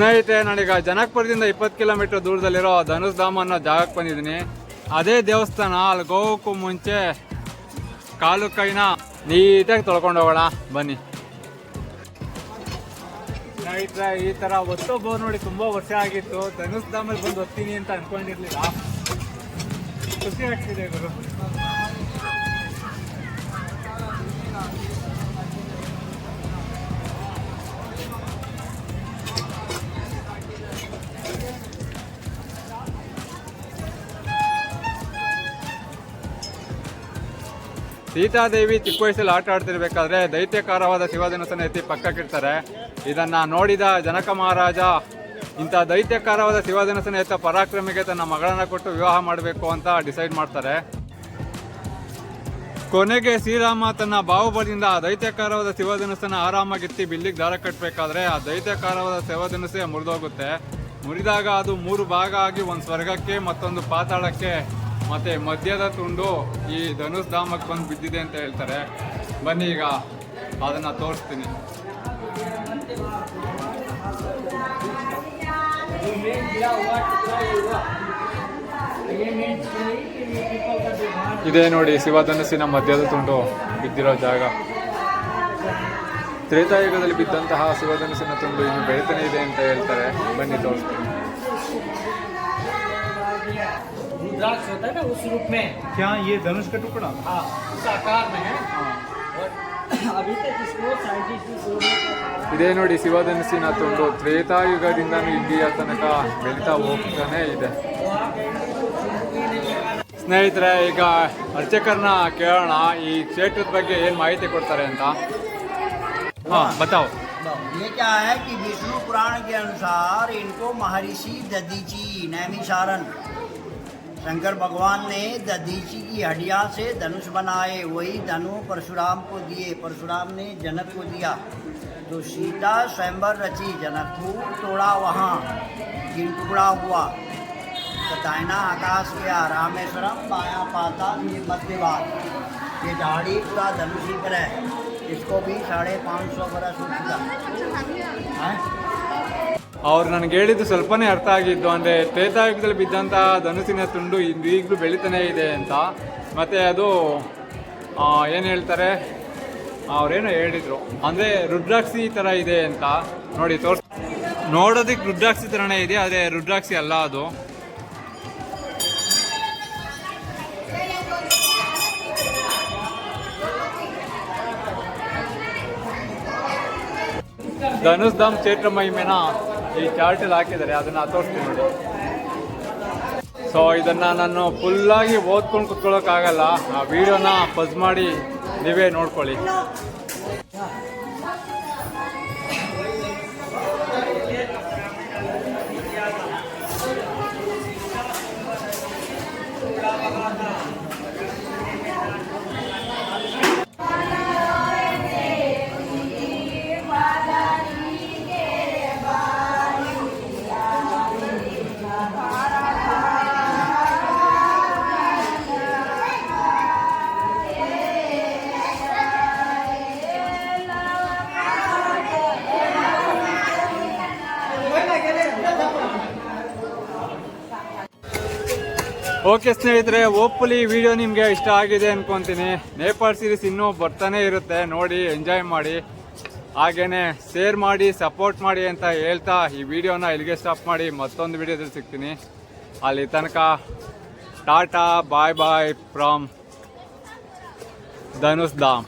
ಸ್ನೇಹಿತರೆ ನಾನೀಗ ಜನಕಪುರದಿಂದ ಇಪ್ಪತ್ತು ಕಿಲೋಮೀಟರ್ ದೂರದಲ್ಲಿರೋ ಧನುಷ್ ಧಾಮ್ ಅನ್ನೋ ಜಾಗಕ್ಕೆ ಬಂದಿದ್ದೀನಿ. ಅದೇ ದೇವಸ್ಥಾನ, ಅಲ್ಲಿ ಗೋವಕ್ಕೂ ಮುಂಚೆ ಕಾಲು ಕೈನ ನೀಟಾಗಿ ತೊಳ್ಕೊಂಡು ಹೋಗೋಣ. ಬನ್ನಿ. ಸ್ನೇಹಿತರೆ, ಈ ಥರ ಒತ್ತೊಬ್ಬರು ಬೋರ್ ನೋಡಿ ತುಂಬ ವರ್ಷ ಆಗಿತ್ತು. ಧನುಷ್ ಧಾಮಲ್ಲಿ ಬಂದು ಹೋಗ್ತೀನಿ ಅಂತ ಅನ್ಕೊಂಡಿರ್ಲಿಲ್ಲ. ಖುಷಿ ಆಗ್ತಿದೆ ಗುರು. ಸೀತಾದೇವಿ ಚಿಕ್ಕ ವಯಸ್ಸಲ್ಲಿ ಆಟ ಆಡ್ತಿರ್ಬೇಕಾದ್ರೆ ದೈತ್ಯಕಾರವಾದ ಶಿವಧನುಸನ್ನು ಎತ್ತಿ ಪಕ್ಕಕ್ಕಿಡ್ತಾರೆ. ಇದನ್ನ ನೋಡಿದ ಜನಕ ಮಹಾರಾಜ ಇಂಥ ದೈತ್ಯಕಾರವಾದ ಶಿವಧನುಸನ್ನು ಎತ್ತ ಪರಾಕ್ರಮಿಗೆ ತನ್ನ ಮಗಳನ್ನ ಕೊಟ್ಟು ವಿವಾಹ ಮಾಡಬೇಕು ಅಂತ ಡಿಸೈಡ್ ಮಾಡ್ತಾರೆ. ಕೊನೆಗೆ ಶ್ರೀರಾಮ ತನ್ನ ಬಾಹುಬಲಿಯಿಂದ ಆ ದೈತ್ಯಕಾರವಾದ ಶಿವಧನುಸನ್ನು ಆರಾಮಾಗಿತ್ತಿ ಬಿಲ್ಲಿಗೆ ದಾರ ಕಟ್ಟಬೇಕಾದ್ರೆ ಆ ದೈತ್ಯಕಾರವಾದ ಶಿವಧನುಸೆ ಮುರಿದೋಗುತ್ತೆ. ಮುರಿದಾಗ ಅದು ಮೂರು ಭಾಗ ಆಗಿ ಒಂದು ಸ್ವರ್ಗಕ್ಕೆ ಮತ್ತೊಂದು ಪಾತಾಳಕ್ಕೆ ಮತ್ತೆ ಮಧ್ಯದ ತುಂಡು ಈ ಧನುಷ್ ಧಾಮಕ್ಕೆ ಬಂದು ಬಿದ್ದಿದೆ ಅಂತ ಹೇಳ್ತಾರೆ. ಬನ್ನಿ ಈಗ ಅದನ್ನ ತೋರಿಸ್ತೀನಿ. ಇದೇ ನೋಡಿ ಶಿವಧನಸ್ಸಿನ ಮಧ್ಯದ ತುಂಡು ಬಿದ್ದಿರೋ ಜಾಗ. ತ್ರೇತಾಯುಗದಲ್ಲಿ ಬಿದ್ದಂತಹ ಶಿವಧನಸ್ಸಿನ ತುಂಡು ಇನ್ನು ಬೆಳೀತಾನೆ ಇದೆ ಅಂತ ಹೇಳ್ತಾರೆ. ಬನ್ನಿ ತೋರಿಸ್ತೀನಿ. रुद्राक्ष होता है ना उस रूप में क्या ये धनुष का टुकड़ा हाँ उस आकार में है और अभी तक इसको साइंटिस्ट ಇದೇ ನೋಡಿ ಶಿವಧನುಸ್ಸಿನ ತುಂಡು ತ್ರೇತಾಯುಗದಿಂದನೂ ಇಲ್ಲಿಯ ತನಕ ಬೆಳೀತಾ ಹೋಗ್ತಾನೆ ಇದೆ ಸ್ನೇಹಿತರೆ ಈಗ ಅರ್ಚಕರನ್ನ ಕೇಳೋಣ ಈ ಕ್ಷೇತ್ರದ ಬಗ್ಗೆ ಏನು ಮಾಹಿತಿ ಕೊಡ್ತಾರೆ ಅಂತ ಹಾಂ ಬತಾವ್ ये क्या है कि विष्णु पुराण के अनुसार इनको महर्षि दधीची नैमिषारण शंकर भगवान ने दधीची की हड्डिया से धनुष बनाए। वही धनु परशुराम को दिए। परशुराम ने जनक को दिया। तो सीता स्वयंवर रची। जनक को तोड़ा वहाँ। तीन टुकड़ा हुआ। तो दाहिना आकाश गया रामेश्वरम, बाया पाता ये मध्य मध्यवाद ये दाढ़ी का धनुष है। इसको भी साढ़े पाँच सौ बरस हो चुका। है? ಅವ್ರು ನನಗೆ ಹೇಳಿದ್ದು ಸ್ವಲ್ಪನೇ ಅರ್ಥ ಆಗಿದ್ದು, ಅಂದರೆ ತ್ರೇತಾಯುಗದಲ್ಲಿ ಬಿದ್ದಂತಹ ಧನುಸಿನ ತುಂಡು ಈಗಲೂ ಬೆಳೀತಾನೆ ಇದೆ ಅಂತ. ಮತ್ತು ಅದು ಏನು ಹೇಳ್ತಾರೆ? ಅವ್ರೇನೋ ಹೇಳಿದರು. ಅಂದರೆ ರುದ್ರಾಕ್ಷಿ ಥರ ಇದೆ ಅಂತ. ನೋಡಿ, ತೋರ್ಸ್ ನೋಡೋದಕ್ಕೆ ರುದ್ರಾಕ್ಷಿ ಥರನೇ ಇದೆ, ಆದರೆ ರುದ್ರಾಕ್ಷಿ ಅಲ್ಲ ಅದು. ಧನುಷ್ ಧಾಮ್ ಚೈತ್ರ ಮಹಿಮೆನ ಈ ಚಾರ್ಟಲ್ಲಿ ಹಾಕಿದ್ದಾರೆ, ಅದನ್ನ ತೋರಿಸ್ತೀನಿ ನೋಡಿ. ಸೊ ಇದನ್ನ ನಾನು ಫುಲ್ಲಾಗಿ ಓದ್ಕೊಂಡು ಕುತ್ಕೊಳ್ಳೋಕ್ಕಾಗಲ್ಲ ಆ ವಿಡಿಯೋನ ಪಜ್ ಮಾಡಿ ನೀವೇ ನೋಡ್ಕೊಳ್ಳಿ. ಓಕೆ ಸ್ನೇಹಿತರೆ ಓಪ್ಲಿ ವಿಡಿಯೋ ನಿಮಗೆ ಇಷ್ಟ ಆಗಿದೆ ಅನ್ಕೊಂತೀನಿ. ನೇಪಾಳ್ ಸೀರೀಸ್ ಇನ್ನೂ ಬರ್ತಾನೆ ಇರುತ್ತೆ, ನೋಡಿ ಎಂಜಾಯ್ ಮಾಡಿ. ಹಾಗೇನೆ ಶೇರ್ ಮಾಡಿ ಸಪೋರ್ಟ್ ಮಾಡಿ ಅಂತ ಹೇಳ್ತಾ ಈ ವಿಡಿಯೋನ ಇಲ್ಲಿಗೆ ಸ್ಟಾಪ್ ಮಾಡಿ. ಮತ್ತೊಂದು ವಿಡಿಯೋದಲ್ಲಿ ಸಿಗ್ತೀನಿ. ಅಲ್ಲಿ ತನಕ tata bye bye from Dhanush Dham.